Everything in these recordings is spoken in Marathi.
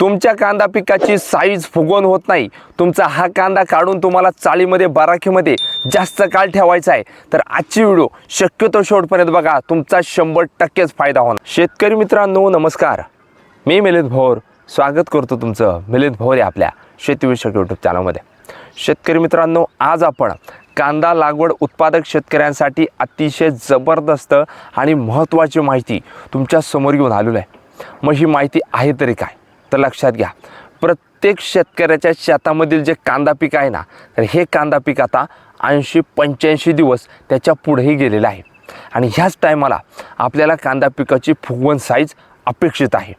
तुमच्या कांदा पिकाची साईज फुगवून होत नाही. तुमचा हा कांदा काढून तुम्हाला चाळीमध्ये बाराखीमध्ये जास्त काळ ठेवायचा आहे. तर आजची व्हिडिओ शक्यतो शेवटपर्यंत बघा. तुमचा शंभर टक्केच फायदा होणार. शेतकरी मित्रांनो नमस्कार. मी मिलिंद भोर. स्वागत करतो तुमचं. मिलिंद भोर आहे आपल्या शेतीविषयक यूट्यूब चॅनलमध्ये शेतकरी मित्रांनो आज आपण कांदा लागवड उत्पादक शेतकऱ्यांसाठी अतिशय जबरदस्त आणि महत्त्वाची माहिती तुमच्यासमोर घेऊन आलेलो आहे. मग ही माहिती आहे तरी काय? तर लक्षात घ्या. प्रत्येक शेतकऱ्याच्या शेतामधील जे कांदा पीक आहे ना तर हे कांदा पीक आता ऐंशी पंच्याऐंशी दिवस त्याच्या पुढेही गेलेलं आहे. आणि ह्याच टायमाला आपल्याला कांदा पिकाची फुगवण साईज अपेक्षित आहे.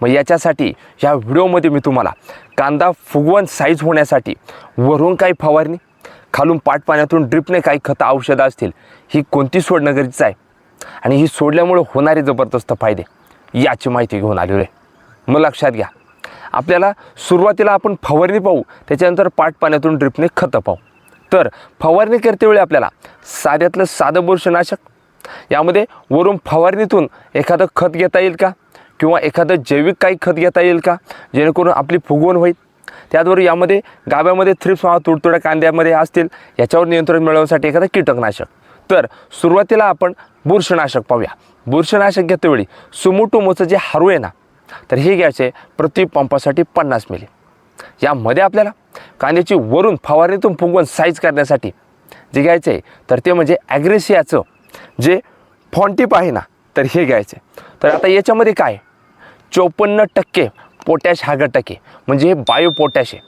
मग याच्यासाठी ह्या व्हिडिओमध्ये मी तुम्हाला कांदा फुगवण साईज होण्यासाठी वरून काही फवारणी खालून पाटपाण्यातून ड्रिपने काही खतं औषधं असतील ही कोणती सोडणं गरजेचं आहे? आणि ही सोडल्यामुळे होणारे जबरदस्त फायदे याची माहिती घेऊन आलेलो आहे. मग लक्षात घ्या. आपल्याला सुरुवातीला आपण फवारणी पाहू त्याच्यानंतर पाट पाण्यातून ड्रिपने खतं पाहू. तर फवारणी करतेवेळी आपल्याला साध्यातलं साधं बुरशीनाशक यामध्ये वरून फवारणीतून एखादं खत घेता येईल का? किंवा एखादं जैविक काही खत घेता येईल का? जेणेकरून आपली फुगवण होईल. त्याचबरोबर यामध्ये गाव्यामध्ये थ्रिप्स किंवा तुडतुड्या कांद्यामध्ये असतील याच्यावर नियंत्रण मिळवण्यासाठी एखादं कीटकनाशक. तर सुरुवातीला आपण बुरशीनाशक पाहूया. बुरशीनाशक घेतेवेळी सुमोटोमोचं जे हारू आहे ना तर हे घ्यायचे प्रति पंपासाठी पन्नास मिली. यामध्ये आपल्याला कांद्याची वरून फवारणीतून फुगवण साईज करण्यासाठी जे घ्यायचं आहे तर ते म्हणजे ॲग्रेसियाचं जे फॉन्टिप आहे ना तर हे घ्यायचे. तर आता याच्यामध्ये काय? चोपन्न टक्के पोटॅश हा टक्के म्हणजे हे बायो पोटॅश आहे.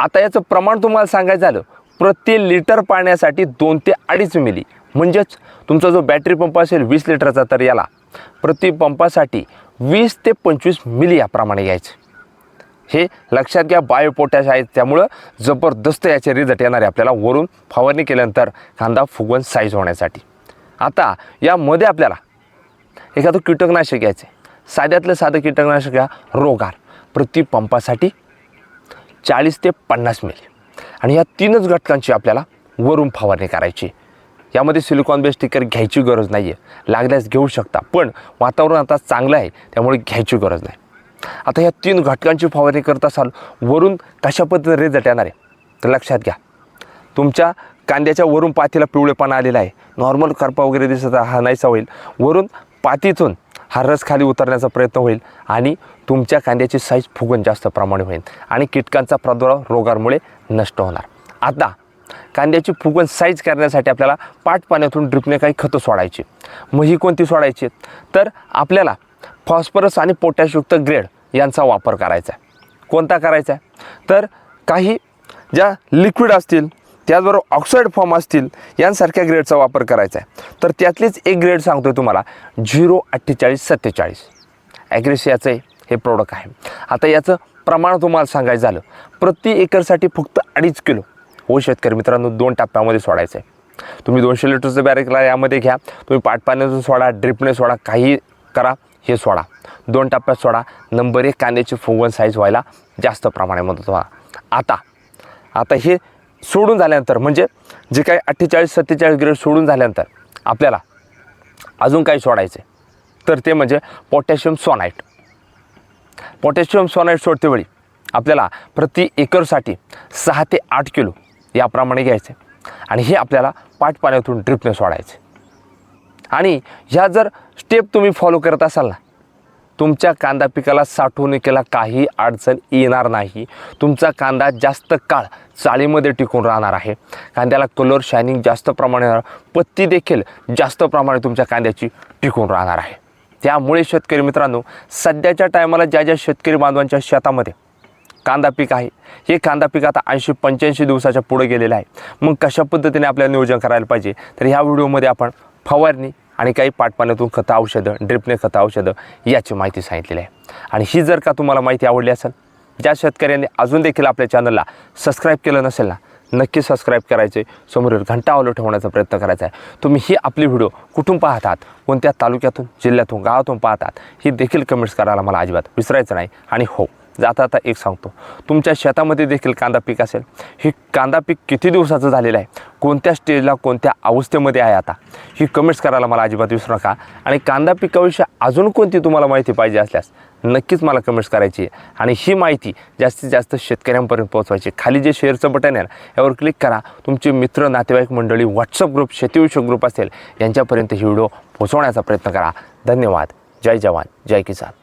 आता याचं प्रमाण तुम्हाला सांगायचं झालं प्रति लिटर पाण्यासाठी दोन ते अडीच मिली. म्हणजेच तुमचा जो बॅटरी पंप असेल वीस लिटरचा तर याला प्रति पंपासाठी वीस ते पंचवीस मिली याप्रमाणे घ्यायचं. हे लक्षात घ्या बायोपोटॅश आहेत आहे त्यामुळं जबरदस्त याचे रिझल्ट येणार आहे आपल्याला. वरून फवारणी केल्यानंतर कांदा फुगवण साईज होण्यासाठी. आता यामध्ये आपल्याला एखादं कीटकनाशक घ्यायचं आहे साध्यातलं साधं कीटकनाशक घ्या रोगार. प्रति पंपासाठी चाळीस ते पन्नास मिली. आणि या तीनच घटकांची आपल्याला वरून फवारणी करायची. यामध्ये सिलिकॉन बेस स्टिकर घ्यायची गरज नाही आहे लागल्यास घेऊ शकता. पण वातावरण आता चांगलं आहे त्यामुळे घ्यायची गरज नाही. आता या तीन घटकांची फवारणी करत असाल वरून कशा पद्धतीने रिझल्ट येणार आहे? तर लक्षात घ्या. तुमच्या कांद्याच्या वरून पातीला पिवळेपणा आलेला आहे. नॉर्मल करपा वगैरे दिसत हा नाहीसा होईल. वरून पातीतून हा रस खाली उतरण्याचा प्रयत्न होईल आणि तुमच्या कांद्याची साईज फुगून जास्त प्रमाणे होईल आणि कीटकांचा प्रादुर्भाव रोगांमुळे नष्ट होणार. आता कांद्याची फुगवण साईज करण्यासाठी आपल्याला पाट पाण्यातून ड्रिपने काही खतं सोडायची. मग ही कोणती सोडायची? तर आपल्याला फॉस्फरस आणि पोटॅशयुक्त ग्रेड यांचा वापर करायचा आहे. कोणता करायचा आहे? तर काही ज्या लिक्विड असतील त्याचबरोबर ऑक्साईड फॉर्म असतील यांसारख्या ग्रेडचा वापर करायचा आहे. तर त्यातलीच एक ग्रेड सांगतोय तुम्हाला झिरो अठ्ठेचाळीस सत्तेचाळीस. ॲग्रेसियाचं हे प्रोडक्ट आहे. आता याचं प्रमाण तुम्हाला सांगायचं झालं प्रति एकरसाठी फक्त अडीच किलो. ओ शेतकरी मित्रांनो दोन टप्प्यामध्ये सोडायचं आहे. तुम्ही दोनशे लिटरचं बॅरेकला यामध्ये घ्या. तुम्ही पाटपाण्यातून सोडा ड्रिपने सोडा काही करा हे सोडा. दोन टप्प्यात सोडा. नंबर एक कांद्याची फुगवण साईज व्हायला जास्त प्रमाणे मदत व्हा. आता आता हे सोडून झाल्यानंतर म्हणजे जे काही अठ्ठेचाळीस सत्तेचाळीस ग्रेड सोडून झाल्यानंतर आपल्याला अजून काही सोडायचे तर ते म्हणजे पोटॅशियम सोनाईट पोटॅशियम सोनाईट सोडतेवेळी आपल्याला प्रति एकरसाठी सहा ते आठ किलो याप्रमाणे घ्यायचे. आणि हे आपल्याला पाटपाण्यातून ड्रिपने सोडायचे. आणि ह्या जर स्टेप तुम्ही फॉलो करत असाल ना तुमच्या कांदा पिकाला साठवणुकीला काही अडचण येणार नाही. तुमचा कांदा जास्त काळ चाळीमध्ये टिकून राहणार आहे. कांद्याला कलर शायनिंग जास्त प्रमाणे पत्ती देखील जास्त प्रमाणे तुमच्या कांद्याची टिकून राहणार आहे. त्यामुळे शेतकरी मित्रांनो सध्याच्या टायमाला ज्या ज्या शेतकरी बांधवांच्या शेतामध्ये कांदा पीक आहे. हे कांदा पीक आता ऐंशी पंच्याऐंशी दिवसाच्या पुढे गेलेलं आहे. मग कशा पद्धतीने आपल्याला नियोजन करायला पाहिजे? तर ह्या व्हिडिओमध्ये आपण फवारणी आणि काही पाटपाण्यातून खतं औषधं ड्रिपने खतं औषधं याची माहिती सांगितलेली आहे. आणि ही जर का तुम्हाला माहिती आवडली असेल ज्या शेतकऱ्यांनी अजून देखील आपल्या चॅनलला सबस्क्राईब केलं नसेल ना नक्की सबस्क्राईब करायचे. समोरील घंटा ऑलो ठेवण्याचा प्रयत्न करायचा आहे. तुम्ही ही आपली व्हिडिओ कुठून पाहतात? कोणत्या तालुक्यातून जिल्ह्यातून गावातून पाहतात? ही देखील कमेंट्स करायला मला अजिबात विसरायचं नाही. आणि हो जाता आता एक सांगतो. तुमच्या शेतामध्ये देखील कांदा पीक असेल. हे कांदा पीक किती दिवसाचं झालेलं आहे? कोणत्या स्टेजला कोणत्या अवस्थेमध्ये आहे आता? ही कमेंट्स करायला मला अजिबात विसरू नका. आणि कांदा पिकाविषयी अजून कोणती तुम्हाला माहिती पाहिजे असल्यास नक्कीच मला कमेंट्स करायची आहे. आणि ही माहिती जास्तीत जास्त शेतकऱ्यांपर्यंत पोहोचवायची खाली जे शेअरचं बटन आहे ना यावर क्लिक करा. तुमचे मित्र नातेवाईक मंडळी व्हॉट्सअप ग्रुप शेतीविषयक ग्रुप असेल यांच्यापर्यंत ही व्हिडिओ पोहोचवण्याचा प्रयत्न करा. धन्यवाद. जय जवान. जय किसान.